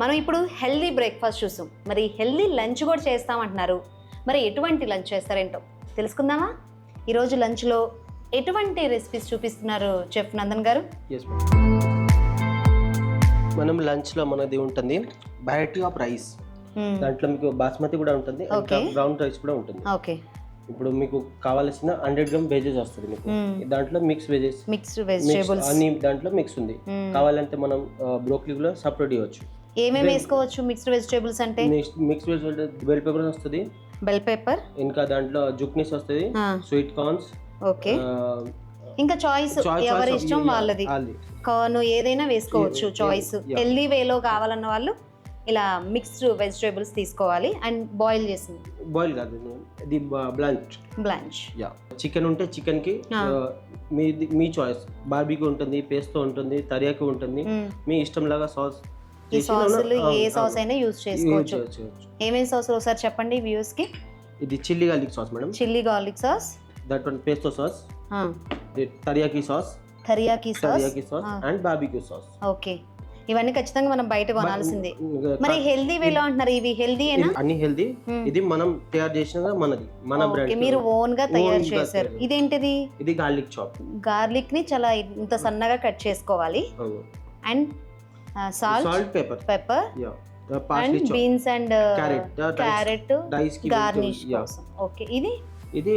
మనం ఇప్పుడు healthy breakfast చూసాం. మరి హెల్దీ లంచ్ కూడా చేస్తామంటున్నారు. మరి ఎటువంటి లంచ్ చేస్తారేంటో తెలుసుకుందామా? ఈరోజు లంచ్లో ఎటువంటి రెసిపీస్ చూపిస్తున్నారు చెఫ్ నందన్ గారు? మనం లంచ్లో మనది ఉంటుంది వెరైటీ ఆఫ్ రైస్. దాంట్లో మీకు బాస్మతి కూడా ఉంటుంది. బ్రౌన్ రైస్ కూడా ఉంటుంది. ఓకే ఇప్పుడు మీకు కావాల్సిన హండ్రెడ్ గ్రామ్ వెజెస్ వస్తుంది మీకు. మ్మ్. దాంట్లో మిక్స్ వెజెస్ మిక్స్డ్ వెజిటేబుల్స్ అన్ని దాంట్లో మిక్స్ ఉంది. మ్మ్. కావాలంటే మనం బ్రోక్లీ కూడా సపరేట్ ఇవ్వచ్చు. ఏమేమి వేసుకోవచ్చు? మిక్స్డ్ వెజిటేబుల్స్ అంటే? మిక్స్ వెజ్ బెల్ పేపర్ వస్తుంది. Bell pepper. ఇంకా దాంట్లో జుక్నీస్ వస్తుంది. Sweet corns. ఓకే. ఇంకా చాయిస్ ఎవరి ఇష్టం వాళ్ళది? కార్న్ ఏదైనా వేసుకోవచ్చు చాయిస్. హెల్దీ వేలో కావాలన్న వాళ్ళు ఇలా మిక్స్డ్ వెజిటేబుల్స్ తీసుకోవాలి. అండ్ బాయిల్ చేసింది. బాయిల్ కాదు ఇది బ్లంచ్. బ్లాంచ్. యా. చికెన్ ఉంటే చికెన్కి మీ మీ చాయిస్. బార్బీకి ఉంటుంది పేస్తో ఉంటుంది తరియాకి ఉంటుంది. మీ. ఇష్టం లాగా సాస్ ఈ సాసులు ఏ సాస్ అయినా యూజ్ చేసుకోవచ్చు. ఏమేమి సాస్ ఒకసారి చెప్పండి వ్యూస్కి ఇది chilli garlic sauce madam. Chilli garlic sauce. That one పేస్తో sauce. Teriyaki sauce. Teriyaki sauce. Teriyaki sauce. And barbecue sauce. Okay. ఇవన్నీ ఖచ్చితంగా మనం బయట కొనాల్సిందే. మరి హెల్దీ వేలో అంటున్నారు ఇవి హెల్దీ అన్ని హెల్దీ. ఇది మనం తయారు చేసిన మనది మన బ్రాండ్ మీరు ఓన్గా తయారు చేశారు. ఇదేంటిది? ఇది గార్లిక్ చాప్. గార్లిక్ని చాలా ఇంత సన్నగా కట్ చేసుకోవాలి. And salt salt pepper pepper yeah and beans and. Carrot garnish కోసం. ఓకే ఇది? ఇది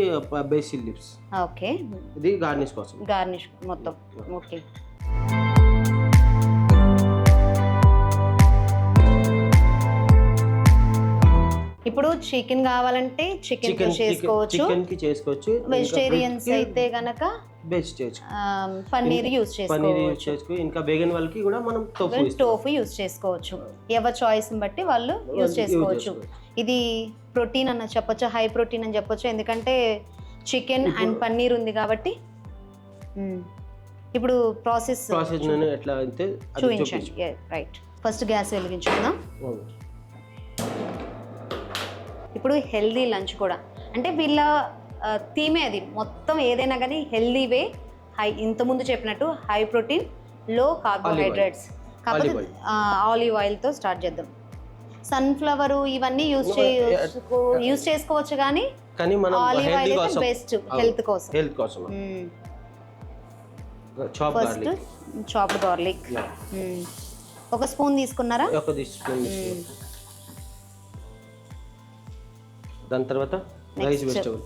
బేసిల్ లిప్స్ ఓకే ఇది గార్నిష్ కోసం. గార్నిష్ మొత్తం. ఓకే ఇప్పుడు చికెన్ కావాలంటే చికెన్ చికెన్ చేసుకోవచ్చు. చికెన్కి చేసుకోవచ్చు. వెజిటేరియన్స్ అయితే గనక బెస్ట్ చేయొచ్చు. పన్నీర్ యూజ్ పన్నీర్ యూజ్ చేసుకోవచ్చు. చేసుకో ఇంకా బేగన్ వాళ్ళకి కూడా మనం టోఫు. టోఫు యూజ్ చేసుకోవచ్చు. ఎవరి చాయిస్ బట్టి వాళ్ళు యూజ్ చేసుకోవచ్చు. ఇది ప్రోటీన్ అన్న చెప్పొచ్చు హై ప్రోటీన్ అని చెప్పొచ్చు. ఎందుకంటే చికెన్ అండ్ పన్నీర్ ఉంది కాబట్టి. ఇప్పుడు ప్రాసెస్ ప్రాసెస్ ఎట్లా అయితే చూపించండి. రైట్ ఫస్ట్ గ్యాస్ వెలిగించుకుందాం. ఇప్పుడు హెల్దీ లంచ్ కూడా. అంటే వీళ్ళ థీమే అది. మొత్తం ఏదైనా కానీ హెల్దీ వే హై ఇంతకుముందు చెప్పినట్టు హై ప్రోటీన్లో కార్బోహైడ్రేట్స్ కాకపోతే. ఆలివ్ ఆయిల్తో స్టార్ట్ చేద్దాం. సన్ఫ్లవర్ ఇవన్నీ యూజ్ చేయొచ్చు యూజ్ చేసుకోవచ్చు కానీ కానీ మనం ఆలివ్ ఆయిల్ బెస్ట్ హెల్త్ కోసం. హెల్త్ కోసం. Chop first garlic chopped garlic ఒక స్పూన్ తీసుకున్నారా? ఒక స్పూన్ దాని తర్వాత రైస్ వెజిటబుల్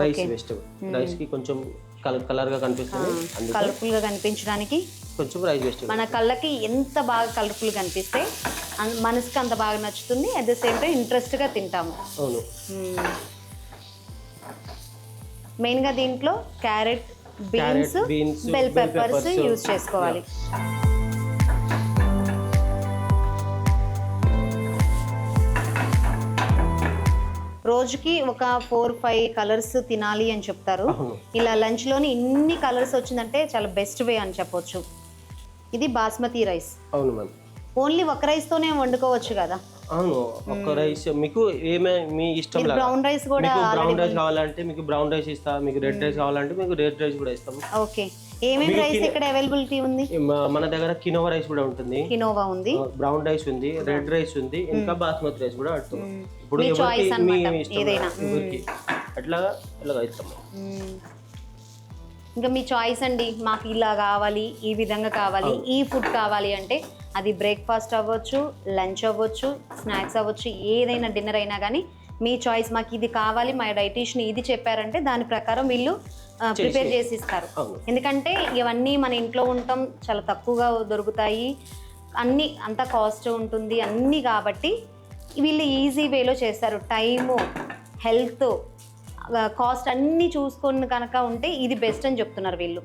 రైస్. వెజిటబుల్ రైస్కి కొంచెం కలర్ కలర్గా కనిపిస్తుంది. అందుకే కలర్ఫుల్గా కనిపించడానికి కొంచెం రైస్ వెజిటబుల్ మన కళ్ళకి ఎంత బాగా కలర్ఫుల్ కనిపిస్తే మనసుకి అంత బాగా నచ్చుతుంది. అట్ ద సేమ్ టైం ఇంట్రెస్ట్గా తింటాము. అవును. మెయిన్గా దీంట్లో carrot beans bell peppers use చేసుకోవాలి. రోజుకి ఒక ఫోర్ ఫైవ్ కలర్స్ తినాలి అని చెప్తారు. ఇలా లంచ్లోని ఇన్ని కలర్స్ వచ్చిందంటే చాలా బెస్ట్ వే అని చెప్పొచ్చు. ఇది బాస్మతి రైస్. అవును మ్యామ్. ఓన్లీ ఒక రైస్తోనే వండుకోవచ్చు కదా? అవును ఒక రైస్ మీకు ఏమే మీ ఇష్టం బ్రౌన్ రైస్ కూడా బ్రౌన్ రైస్ కావాలంటే మీకు బ్రౌన్ రైస్ ఇస్తా మీకు రెడ్ రైస్ కావాలంటే మీకు రెడ్ రైస్ కూడా ఇస్తాం. ఓకే. ఏమేమి రైస్ ఇక్కడ అవైలబిలిటీ ఉంది? మన దగ్గర కినోవా రైస్ కూడా ఉంటుంది. కినోవా ఉంది. బ్రౌన్ రైస్ ఉంది రెడ్ రైస్ ఉంది ఇంకా బాస్మతి రైస్ కూడా అడుగుతాం ఇప్పుడు ఏదైనా. ఎవరికి అట్లా అట్లా ఇస్తాం. మ్మ్. ఇంకా మీ చాయిస్ అండి మాకు ఇలా కావాలి ఈ విధంగా కావాలి ఈ ఫుడ్ కావాలి అంటే అది బ్రేక్ఫాస్ట్ అవ్వచ్చు లంచ్ అవ్వచ్చు స్నాక్స్ అవ్వచ్చు ఏదైనా డిన్నర్ అయినా కానీ మీ చాయిస్ మాకు ఇది కావాలి మా డైటీషియన్ ఇది చెప్పారంటే దాని ప్రకారం వీళ్ళు ప్రిపేర్ చేసి ఇస్తారు ఎందుకంటే ఇవన్నీ మన ఇంట్లో ఉంటాం చాలా తక్కువగా దొరుకుతాయి. అన్నీ అంత కాస్ట్ ఉంటుంది అన్నీ కాబట్టి వీళ్ళు ఈజీ వేలో చేస్తారు. టైము హెల్త్ కాస్ట్ అన్నీ చూసుకొని కనుక ఉంటే ఇది బెస్ట్ అని చెప్తున్నారు వీళ్ళు.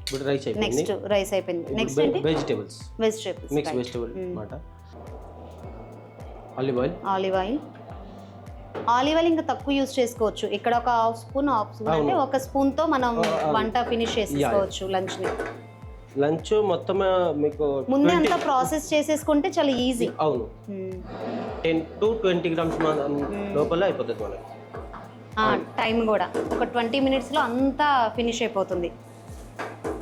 ఇప్పుడు రైస్ అయిపోయింది. నెక్స్ట్ రైస్ అయిపోయింది. నెక్స్ట్ ఏంటి? వెజిటేబుల్స్ వెజిటేబుల్స్ మిక్స్ వెజిటేబుల్ అన్నమాట. Olive oil olive oil olive oil ఇంకా తక్కువ యూస్ చేసుకోవచ్చు. ఇక్కడ ఒక హాఫ్ స్పూన్ హాఫ్ స్పూన్ అంటే. ఒక స్పూన్తో మనం. వంట ఫినిష్ చేసుకోవచ్చు లంచ్ని లంచ్ మొత్తం మీకు ముందే 20 అంతా ప్రాసెస్ చేసేసుకుంటే చాలా ఈజీ. అవును. టెన్ టు ట్వంటీ గ్రామ్స్ లోపల అయిపోతుంది మనకి. టైం కూడా. ఒక ట్వంటీ మినిట్స్లో అంతా ఫినిష్ అయిపోతుంది.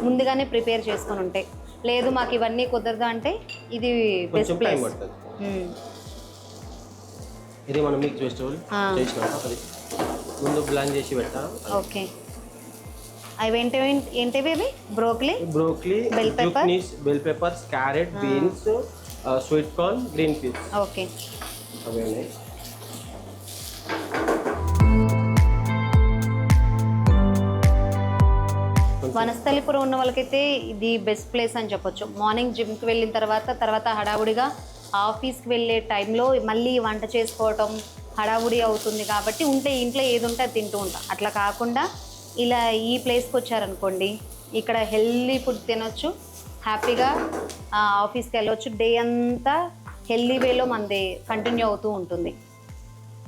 ముందుగానే ప్రిపేర్ చేసుకొని ఉంటే. లేదు మాకు ఇవన్నీ కుదరదు అంటే ఇది బెస్ట్ ప్లేస్ ఇది మనం మిక్స్ వెజిటబుల్. చేసినాక అది ముందు బ్లాండ్ చేసి పెట్టా ఓకే. అవి ఏంటివి ఏంటివి అవి? Broccoli broccoli pepper? Zucchinis bell peppers carrot beans sweet corn green peas okay. అవి వనస్థలిపురం ఉన్న వాళ్ళకైతే ఇది బెస్ట్ ప్లేస్ అని చెప్పొచ్చు. మార్నింగ్ జిమ్కి వెళ్ళిన తర్వాత తర్వాత హడావుడిగా ఆఫీస్కి వెళ్ళే టైంలో మళ్ళీ వంట చేసుకోవటం హడావుడి అవుతుంది కాబట్టి ఉంటే ఇంట్లో ఏది ఉంటే అది తింటూ ఉంటాం. అట్లా కాకుండా ఇలా ఈ ప్లేస్కి వచ్చారనుకోండి ఇక్కడ హెల్దీ ఫుడ్ తినొచ్చు హ్యాపీగా ఆఫీస్కి వెళ్ళొచ్చు. డే అంతా హెల్దీ వేలో మనది కంటిన్యూ అవుతూ ఉంటుంది.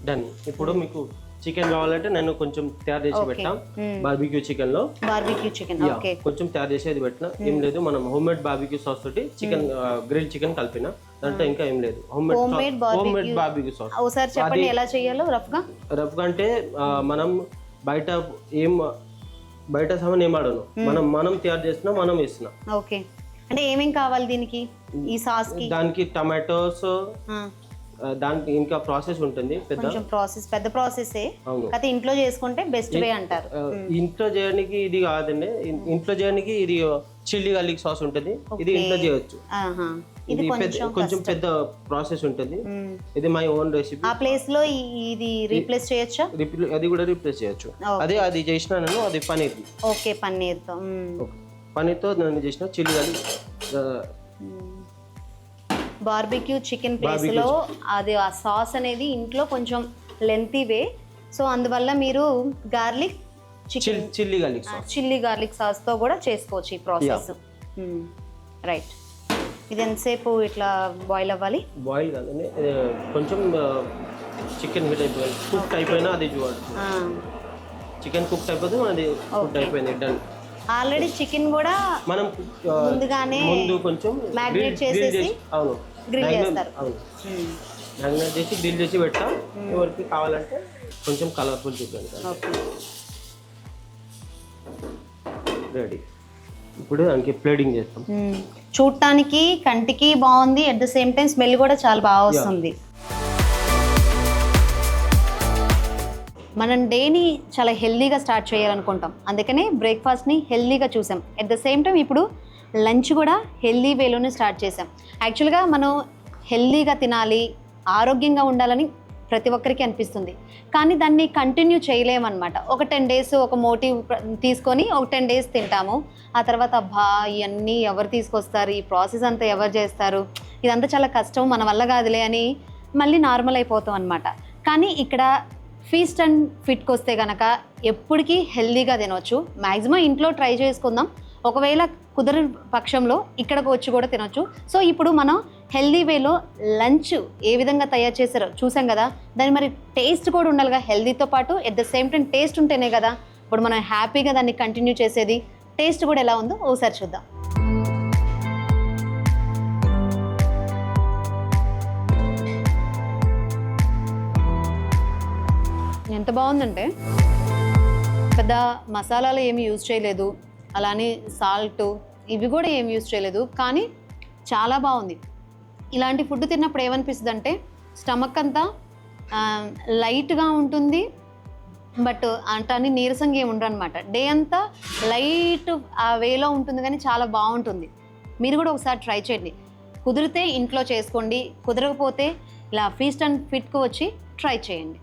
డన్. ఇప్పుడు మీకు చికెన్ కావాలంటే నేను కొంచెం తయారు చేసి. పెట్టాం. బార్బిక్యూ చికెన్లో బార్బిక్యూ చికెన్. కొంచెం తయారు చేసేది పెట్టిన. ఏం లేదు మనం హోమ్ మేడ్ బార్బిక్యూ సాస్ తోటి చికెన్ గ్రిల్ చికెన్ కలిపిన. దాంట్లో ఇంకా ఏం లేదు. Home made home made. Barbecue. Sauce. ఒకసారి చెప్పండి ఎలా చేయాలో రఫ్గా. రఫ్గా అంటే ఆ, మనం బయట ఏం బయట సామాన్ ఏం వాడను. మనం మనం తయారు చేసినా మనం ఇస్తున్నాం ఓకే. అంటే ఏమేం కావాలి దీనికి? ఈ సాస్కి? దానికి టమాటోస్ దానికి ఇంకా ప్రాసెస్ ఉంటుంది పెద్ద? కొంచెం ప్రాసెస్ పెద్ద ప్రాసెసే. అవును. అయితే ఇంట్లో చేసుకుంటే బెస్ట్ వే అంటారు. ఆ, ఇంట్లో చేయడానికి ఇది కాదండి. ఇన్- ఇంట్లో చేయడానికి ఇది చిల్లీ గార్లిక్ సాస్ ఉంటుంది. ఇది ఇంట్లో చేయొచ్చు. ఇది కొంచెం పెద్ద ప్రాసెస్ ఉంటుంది. మ్మ్. ఇది మై ఓన్ రెసిపీ ఆ ప్లేస్లో ఇది రీప్లేస్ చేయొచ్చా? అది కూడా రీప్లేస్ చేయొచ్చు. అదే అది చేసిన నేను అది పనీర్ ఓకే పన్నీర్తో. మ్మ్. పనీర్తో నేను చేసిన చిల్లీ గార్లిక్ బార్బిక్యూ చికెన్ ప్లేస్లో అది ఆ సాస్ అనేది ఇంట్లో కొంచెం లెంతీ వే. సో అందువల్ల మీరు garlic chicken chilli garlic sauce. Chilli garlic సాస్తో కూడా చేసుకోవచ్చు ఈ ప్రాసెస్. రైట్. ఇది ఎంతసేపు ఇట్లా బాయిల్ అవ్వాలి? బాయిల్ కాదండి కొంచెం చికెన్ హీట్ అయిపోయింది. కుక్ అయిపోయినా అది చూడాలి. చికెన్ కుక్ అయిపోతే అది కుక్ అయిపోయింది డన్ ఆల్రెడీ చికెన్ కూడా మనం ముందుగానే ముందు కొంచెం grill చేసేసి చేసి అవును. Marinate- చేస్తారు. అవును. మ్యాగ్నేట్ చేసి గ్రిల్ చేసి పెట్టాం ఎవరికి కావాలంటే కొంచెం కలర్ఫుల్ ఓకే. రెడీ. ఇప్పుడు దానికి ప్లేటింగ్ చేస్తాం. చూడటానికి కంటికి బాగుంది. At the same time smell కూడా చాలా బాగా వస్తుంది. మనం డేని చాలా హెల్దీగా స్టార్ట్ చేయాలనుకుంటాం. అందుకనే బ్రేక్ఫాస్ట్ని హెల్దీగా చూసాం. అట్ ద సేమ్ టైం ఇప్పుడు లంచ్ కూడా హెల్దీ వేలోనే స్టార్ట్ చేసాం. యాక్చువల్గా మనం హెల్దీగా తినాలి ఆరోగ్యంగా ఉండాలని ప్రతి ఒక్కరికి అనిపిస్తుంది. కానీ దాన్ని కంటిన్యూ చేయలేమన్నమాట. ఒక టెన్ డేస్ ఒక మోటివ్ తీసుకొని ఒక టెన్ డేస్ తింటాము. ఆ తర్వాత అబ్బా ఇవన్నీ ఎవరు తీసుకొస్తారు? ఈ ప్రాసెస్ అంతా ఎవరు చేస్తారు? ఇదంతా చాలా కష్టం మన వల్ల కాదులే అని మళ్ళీ నార్మల్ అయిపోతాం అనమాట కానీ ఇక్కడ ఫీస్ట్ అండ్ ఫిట్కి వస్తే కనుక ఎప్పటికీ హెల్దీగా తినొచ్చు. మ్యాక్సిమం ఇంట్లో ట్రై చేసుకుందాం. ఒకవేళ కుదరని పక్షంలో ఇక్కడికి వచ్చి కూడా తినొచ్చు. సో ఇప్పుడు మనం హెల్దీ వేలో లంచ్ ఏ విధంగా తయారు చేశారో చూసాం కదా. దాని మరి టేస్ట్ కూడా ఉండాలిగా హెల్దీతో పాటు. At the same time taste ఉంటేనే కదా. ఇప్పుడు మనం హ్యాపీగా దాన్ని కంటిన్యూ చేసేది. టేస్ట్ కూడా ఎలా ఉందో ఓసారి చూద్దాం. బాగుందంటే పెద్ద మసాలాలు ఏమి యూజ్ చేయలేదు. అలానే సాల్ట్ ఇవి కూడా ఏమి యూజ్ చేయలేదు. కానీ చాలా బాగుంది. ఇలాంటి ఫుడ్ తిన్నప్పుడు ఏమనిపిస్తుంది అంటే స్టమక్ అంతా లైట్గా ఉంటుంది. బట్ అంటాన్ని నీరసంగా ఏమి ఉండరు అనమాట డే అంతా లైట్ ఆ వేలో ఉంటుంది కానీ చాలా బాగుంటుంది. మీరు కూడా ఒకసారి ట్రై చేయండి. కుదిరితే ఇంట్లో చేసుకోండి. కుదరకపోతే ఇలా ఫీస్ట్ అండ్ ఫిట్కు వచ్చి ట్రై చేయండి.